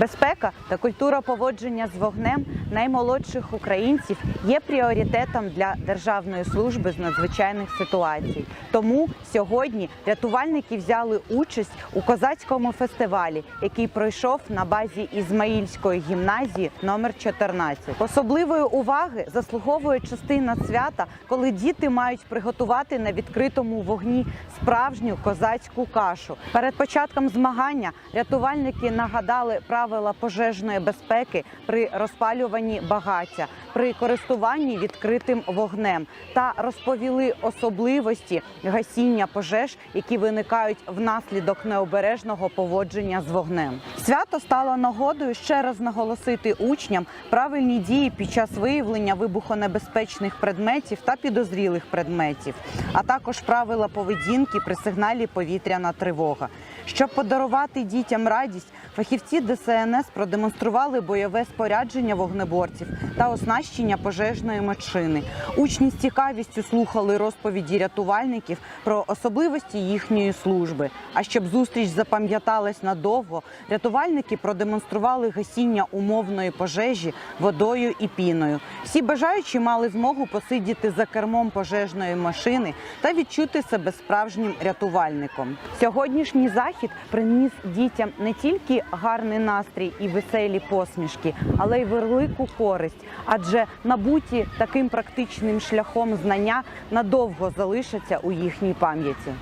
Безпека та культура поводження з вогнем наймолодших українців є пріоритетом для Державної служби з надзвичайних ситуацій. Тому сьогодні рятувальники взяли участь у козацькому фестивалі, який пройшов на базі Ізмаїльської гімназії номер 14. Особливої уваги заслуговує частина свята, коли діти мають приготувати на відкритому вогні справжню козацьку кашу. Перед початком змагання рятувальники нагадали правила пожежної безпеки при розпалюванні багаття, при користуванні відкритим вогнем та розповіли особливості гасіння пожеж, які виникають внаслідок необережного поводження з вогнем. Свято стало нагодою ще раз наголосити учням правильні дії під час виявлення вибухонебезпечних предметів та підозрілих предметів, а також правила поведінки при сигналі повітряна тривога. Щоб подарувати дітям радість, фахівці ДСНС продемонстрували бойове спорядження вогнеборців та оснащення пожежної машини. Учні з цікавістю слухали розповіді рятувальників про особливості їхньої служби. А щоб зустріч запам'яталась надовго, рятувальники продемонстрували гасіння умовної пожежі водою і піною. Всі бажаючі мали змогу посидіти за кермом пожежної машини та відчути себе справжнім рятувальником. Сьогоднішній захід приніс дітям не тільки гарний настрій і веселі посмішки, але й велику користь, адже набуті таким практичним шляхом знання надовго залишаться у їхній пам'яті.